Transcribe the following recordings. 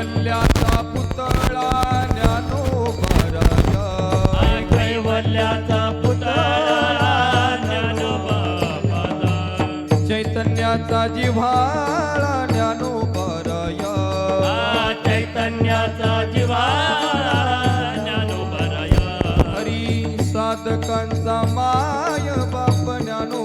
कैवल्याचा पुतळा ज्ञानो कैवल्याचा पुतळा ज्ञानो चैतन्याचा जिव्हाळा ज्ञानो बराया चैतन्याचा जिव्हाळा ज्ञानो हरी साधकांचा माय बाप ज्ञानो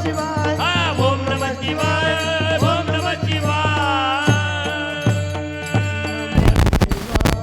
お願。